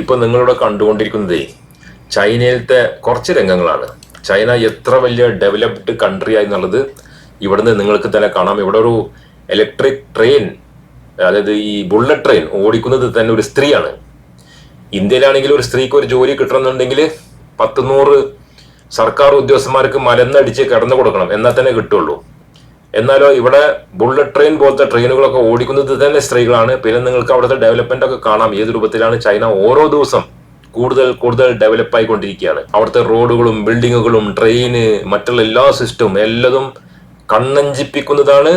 ഇപ്പൊ നിങ്ങളിവിടെ കണ്ടുകൊണ്ടിരിക്കുന്നതേ ചൈനയിലത്തെ കുറച്ച് രംഗങ്ങളാണ്. ചൈന എത്ര വലിയ ഡെവലപ്ഡ് കൺട്രി ആയി എന്നുള്ളത് ഇവിടുന്ന് നിങ്ങൾക്ക് തന്നെ കാണാം. ഇവിടെ ഒരു ഇലക്ട്രിക് ട്രെയിൻ അതായത് ഈ ബുള്ളറ്റ് ട്രെയിൻ ഓടിക്കുന്നത് തന്നെ ഒരു സ്ത്രീയാണ്. ഇന്ത്യയിലാണെങ്കിൽ ഒരു സ്ത്രീക്ക് ഒരു ജോലി കിട്ടണമെന്നുണ്ടെങ്കിൽ പത്തുനൂറ് സർക്കാർ ഉദ്യോഗസ്ഥന്മാർക്ക് മരുന്നടിച്ച് കിടന്നു കൊടുക്കണം എന്നാൽ തന്നെ കിട്ടുള്ളൂ. എന്നാലോ ഇവിടെ ബുള്ളറ്റ് ട്രെയിൻ പോലത്തെ ട്രെയിനുകളൊക്കെ ഓടിക്കുന്നത് തന്നെ സ്ത്രീകളാണ്. പിന്നെ നിങ്ങൾക്ക് അവിടുത്തെ ഡെവലപ്മെന്റ് ഒക്കെ കാണാം. ഏത് രൂപത്തിലാണ് ചൈന ഓരോ ദിവസം കൂടുതൽ കൂടുതൽ ഡെവലപ്പ് ആയിക്കൊണ്ടിരിക്കുകയാണ്. അവിടുത്തെ റോഡുകളും ബിൽഡിങ്ങുകളും ട്രെയിന് മറ്റുള്ള എല്ലാ സിസ്റ്റവും എല്ലതും കണ്ണഞ്ചിപ്പിക്കുന്നതാണ്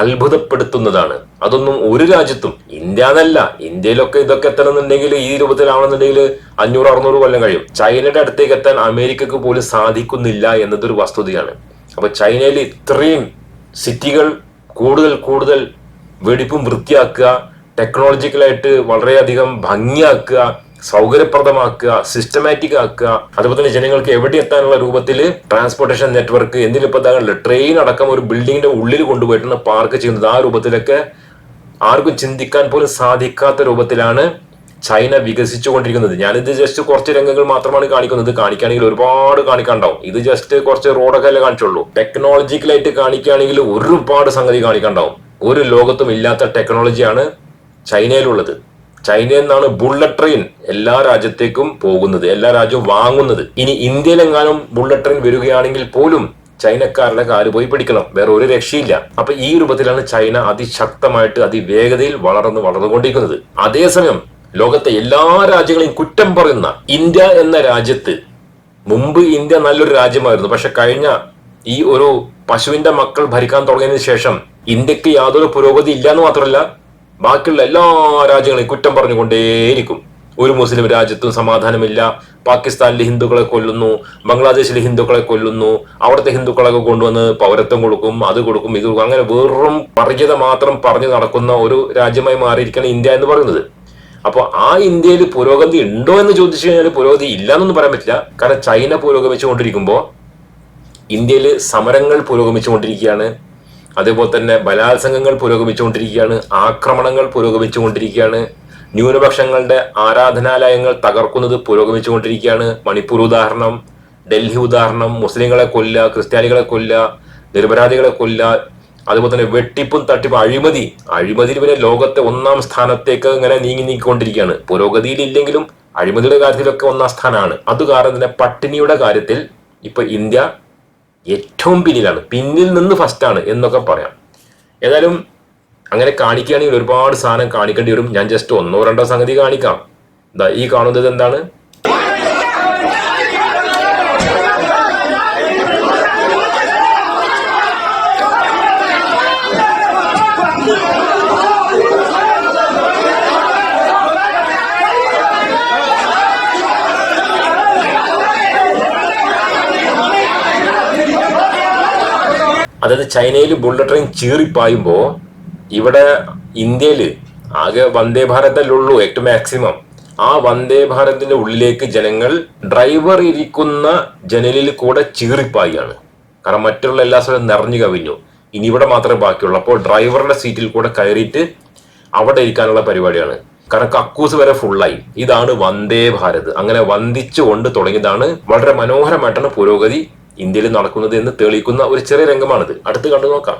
അത്ഭുതപ്പെടുത്തുന്നതാണ്. അതൊന്നും ഒരു രാജ്യത്തും ഇന്ത്യ എന്നല്ല ഇന്ത്യയിലൊക്കെ ഇതൊക്കെ എത്തണമെന്നുണ്ടെങ്കിൽ ഈ രൂപത്തിലാവണമെന്നുണ്ടെങ്കിൽ അഞ്ഞൂറ് അറുന്നൂറ് കൊല്ലം കഴിയും. ചൈനയുടെ അടുത്തേക്ക് എത്താൻ അമേരിക്കക്ക് പോലും സാധിക്കുന്നില്ല എന്നതൊരു വസ്തുതയാണ്. അപ്പൊ ചൈനയിൽ ഇത്രയും സിറ്റികൾ കൂടുതൽ കൂടുതൽ വെടിപ്പും വൃത്തിയാക്കുക ടെക്നോളജിക്കലായിട്ട് വളരെയധികം ഭംഗിയാക്കുക സൗകര്യപ്രദമാക്കുക സിസ്റ്റമാറ്റിക് ആക്കുക. അതുപോലെ തന്നെ ജനങ്ങൾക്ക് എവിടെ എത്താനുള്ള രൂപത്തിൽ ട്രാൻസ്പോർട്ടേഷൻ നെറ്റ്വർക്ക് എന്തിനിപ്പോ ട്രെയിൻ അടക്കം ഒരു ബിൽഡിങ്ങിന്റെ ഉള്ളിൽ കൊണ്ടുപോയിട്ടാണ് പാർക്ക് ചെയ്യുന്നത്. ആ രൂപത്തിലൊക്കെ ആർക്കും ചിന്തിക്കാൻ പോലും സാധിക്കാത്ത രൂപത്തിലാണ് ചൈന വികസിച്ചുകൊണ്ടിരിക്കുന്നത്. ഞാനിത് ജസ്റ്റ് കുറച്ച് രംഗങ്ങൾ മാത്രമാണ് കാണിക്കുന്നത്. കാണിക്കുകയാണെങ്കിൽ ഒരുപാട് കാണിക്കാണ്ടാവും ഇത് ജസ്റ്റ് കുറച്ച് റോഡൊക്കെ അല്ലേ കാണിച്ചുള്ളൂ. ടെക്നോളജിക്കലായിട്ട് കാണിക്കുകയാണെങ്കിൽ ഒരുപാട് സംഗതി കാണിക്കാണ്ടാവും ഒരു ലോകത്തും ഇല്ലാത്ത ടെക്നോളജിയാണ് ചൈനയിലുള്ളത്. ചൈനയിൽ നിന്നാണ് ബുള്ളറ്റ് ട്രെയിൻ എല്ലാ രാജ്യത്തേക്കും പോകുന്നത്. എല്ലാ രാജ്യവും വാങ്ങുന്നത്. ഇനി ഇന്ത്യയിലെങ്ങാനും ബുള്ളറ്റ് ട്രെയിൻ വരികയാണെങ്കിൽ പോലും ചൈനക്കാരുടെ കാൽ പോയി പിടിക്കണം. വേറെ ഒരു രക്ഷയില്ല. അപ്പൊ ഈ രൂപത്തിലാണ് ചൈന അതിശക്തമായിട്ട് അതിവേഗതയിൽ വളർന്ന് വളർന്നുകൊണ്ടിരിക്കുന്നത്. അതേസമയം ലോകത്തെ എല്ലാ രാജ്യങ്ങളെയും കുറ്റം പറയുന്ന ഇന്ത്യ എന്ന രാജ്യത്ത് മുമ്പ് ഇന്ത്യ നല്ലൊരു രാജ്യമായിരുന്നു. പക്ഷെ കഴിഞ്ഞ ഈ ഒരു പശുവിന്റെ മക്കൾ ഭരിക്കാൻ തുടങ്ങിയതിനു ശേഷം ഇന്ത്യയ്ക്ക് യാതൊരു പുരോഗതി ഇല്ല എന്ന് മാത്രമല്ല ബാക്കിയുള്ള എല്ലാ രാജ്യങ്ങളെയും കുറ്റം പറഞ്ഞുകൊണ്ടേയിരിക്കും. ഒരു മുസ്ലിം രാജ്യത്തും സമാധാനമില്ല. പാകിസ്ഥാനിലെ ഹിന്ദുക്കളെ കൊല്ലുന്നു ബംഗ്ലാദേശിലെ ഹിന്ദുക്കളെ കൊല്ലുന്നു അവിടുത്തെ ഹിന്ദുക്കളൊക്കെ കൊണ്ടുവന്ന് പൗരത്വം കൊടുക്കും അത് കൊടുക്കും ഇത് കൊടുക്കും. അങ്ങനെ വെറും പറഞ്ഞത് മാത്രം പറഞ്ഞു നടക്കുന്ന ഒരു രാജ്യമായി മാറിയിരിക്കണം ഇന്ത്യ എന്ന് പറയുന്നത്. അപ്പോൾ ആ ഇന്ത്യയിൽ പുരോഗതി ഉണ്ടോ എന്ന് ചോദിച്ചു കഴിഞ്ഞാൽ പുരോഗതി ഇല്ല എന്നൊന്നും പറയാൻ പറ്റില്ല. കാരണം ചൈന പുരോഗമിച്ചുകൊണ്ടിരിക്കുമ്പോൾ ഇന്ത്യയിൽ സമരങ്ങൾ പുരോഗമിച്ചുകൊണ്ടിരിക്കുകയാണ്. അതേപോലെ തന്നെ ബലാത്സംഗങ്ങൾ പുരോഗമിച്ചുകൊണ്ടിരിക്കുകയാണ്. ആക്രമണങ്ങൾ പുരോഗമിച്ചുകൊണ്ടിരിക്കുകയാണ്. ന്യൂനപക്ഷങ്ങളുടെ ആരാധനാലയങ്ങൾ തകർക്കുന്നത് പുരോഗമിച്ചുകൊണ്ടിരിക്കുകയാണ്. മണിപ്പൂർ ഉദാഹരണം ഡൽഹി ഉദാഹരണം മുസ്ലിങ്ങളെ കൊല്ല ക്രിസ്ത്യാനികളെ കൊല്ല നിരപരാധികളെ കൊല്ലുക അതുപോലെ തന്നെ വെട്ടിപ്പും തട്ടിപ്പും അഴിമതി. അഴിമതിയിൽ പിന്നെ ലോകത്തെ ഒന്നാം സ്ഥാനത്തേക്ക് ഇങ്ങനെ നീങ്ങി നീങ്ങിക്കൊണ്ടിരിക്കുകയാണ് പുരോഗതിയിൽ ഇല്ലെങ്കിലും അഴിമതിയുടെ കാര്യത്തിലൊക്കെ ഒന്നാം സ്ഥാനമാണ്. അത് കാരണം തന്നെ പട്ടിണിയുടെ കാര്യത്തിൽ ഇപ്പൊ ഇന്ത്യ ഏറ്റവും പിന്നിലാണ്. പിന്നിൽ നിന്ന് ഫസ്റ്റ് ആണ് എന്നൊക്കെ പറയാം. ഏതായാലും അങ്ങനെ കാണിക്കുകയാണെങ്കിൽ ഒരുപാട് സാധനം കാണിക്കേണ്ടി വരും. ഞാൻ ജസ്റ്റ് ഒന്നോ രണ്ടോ സംഗതി കാണിക്കാം. ഈ കാണുന്നത് എന്താണ്? അതായത് ചൈനയിൽ ബുള്ളറ്റ് ട്രെയിൻ ചീറിപ്പായുമ്പോൾ ഇവിടെ ഇന്ത്യയിൽ ആകെ വന്ദേ ഭാരതല്ലുള്ളൂ ഏറ്റവും മാക്സിമം ആ വന്ദേ ഭാരതിന്റെ ഉള്ളിലേക്ക് ജനങ്ങൾ ഡ്രൈവർ ഇരിക്കുന്ന ജനലിൽ കൂടെ ചീറിപ്പായാണ് കാരണം മറ്റുള്ള എല്ലാ സ്ഥലവും നിറഞ്ഞു കവിഞ്ഞു. ഇനി ഇവിടെ മാത്രമേ ബാക്കിയുള്ളൂ. അപ്പോൾ ഡ്രൈവറുടെ സീറ്റിൽ കൂടെ കയറിയിട്ട് അവിടെ ഇരിക്കാനുള്ള പരിപാടിയാണ്. കാരണം കക്കൂസ് വരെ ഫുള്ളായി ഇതാണ് വന്ദേ ഭാരത്. അങ്ങനെ വന്ദിച്ചുകൊണ്ട് തുടങ്ങിയതാണ് വളരെ മനോഹരമായിട്ടാണ് പുരോഗതി ഇന്ത്യയിൽ നടക്കുന്നത് എന്ന് തെളിയിക്കുന്ന ഒരു ചെറിയ രംഗമാണിത്. അടുത്ത് കണ്ടു നോക്കാം.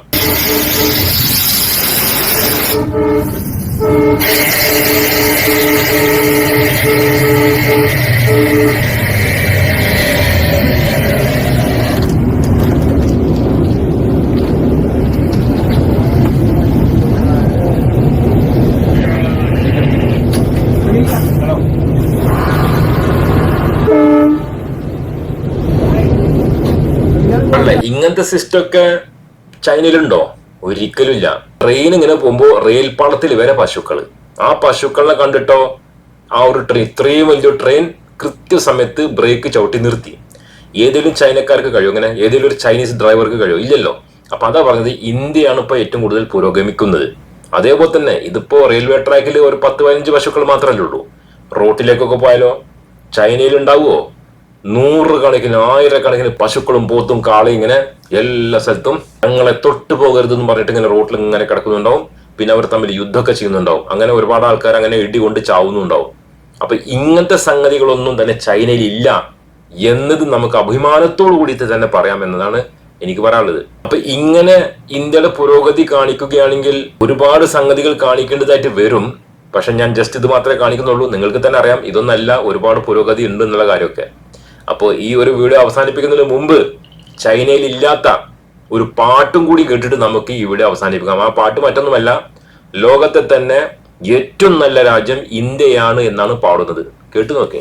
അല്ല ഇങ്ങനത്തെ സിസ്റ്റം ഒക്കെ ചൈനയിലുണ്ടോ? ഒരിക്കലും ഇല്ല ട്രെയിൻ ഇങ്ങനെ പോകുമ്പോൾ റെയിൽ പാളത്തിൽ വരെ പശുക്കൾ ആ പശുക്കളെ കണ്ടിട്ടോ? ആ ഒരു ട്രെയിൻ ഇത്രയും വലിയൊരു ട്രെയിൻ കൃത്യസമയത്ത് ബ്രേക്ക് ചവിട്ടി നിർത്തി. ഏതെങ്കിലും ചൈനക്കാർക്ക് കഴിയും? അങ്ങനെ ഏതെങ്കിലും ഒരു ചൈനീസ് ഡ്രൈവർക്ക് കഴിയും? ഇല്ലല്ലോ. അപ്പൊ അതാ പറഞ്ഞത് ഇന്ത്യയാണ് ഇപ്പോൾ ഏറ്റവും കൂടുതൽ പുരോഗമിക്കുന്നത്. അതേപോലെ തന്നെ ഇതിപ്പോ റെയിൽവേ ട്രാക്കിൽ ഒരു പത്ത് പതിനഞ്ച് പശുക്കൾ മാത്രമല്ലേ ഉള്ളൂ. റോട്ടിലേക്കൊക്കെ പോയാലോ? ചൈനയിൽ ഉണ്ടാവുമോ നൂറുകണക്കിന് ആയിരക്കണക്കിന് പശുക്കളും പോത്തും കാളയും ഇങ്ങനെ എല്ലാ സ്ഥലത്തും ഞങ്ങളെ തൊട്ടു പോകരുത് എന്ന് പറഞ്ഞിട്ട് ഇങ്ങനെ റോട്ടിൽ ഇങ്ങനെ കിടക്കുന്നുണ്ടാവും. പിന്നെ അവർ തമ്മിൽ യുദ്ധമൊക്കെ ചെയ്യുന്നുണ്ടാവും. അങ്ങനെ ഒരുപാട് ആൾക്കാർ അങ്ങനെ ഇടി കൊണ്ട് ചാവുന്നുണ്ടാവും. അപ്പൊ ഇങ്ങനത്തെ സംഗതികളൊന്നും തന്നെ ചൈനയിൽ ഇല്ല എന്നത് നമുക്ക് അഭിമാനത്തോടു കൂടി തന്നെ പറയാം എന്നതാണ് എനിക്ക് പറയാനുള്ളത്. അപ്പൊ ഇങ്ങനെ ഇന്ത്യയുടെ പുരോഗതി കാണിക്കുകയാണെങ്കിൽ ഒരുപാട് സംഗതികൾ കാണിക്കേണ്ടതായിട്ട് വരും. പക്ഷെ ഞാൻ ജസ്റ്റ് ഇത് മാത്രമേ കാണിക്കുന്നുള്ളൂ. നിങ്ങൾക്ക് തന്നെ അറിയാം ഇതൊന്നല്ല ഒരുപാട് പുരോഗതി ഉണ്ട് എന്നുള്ള കാര്യമൊക്കെ. അപ്പോൾ ഈ ഒരു വീഡിയോ അവസാനിപ്പിക്കുന്നതിന് മുമ്പ് ചൈനയിൽ ഇല്ലാത്ത ഒരു പാട്ടും കൂടി കേട്ടിട്ട് നമുക്ക് ഈ വീഡിയോ അവസാനിപ്പിക്കാം. ആ പാട്ട് മറ്റൊന്നുമല്ല ലോകത്തെ തന്നെ ഏറ്റവും നല്ല രാജ്യം ഇന്ത്യയാണ് എന്നാണ് പാടുന്നത്. കേട്ടു നോക്കേ.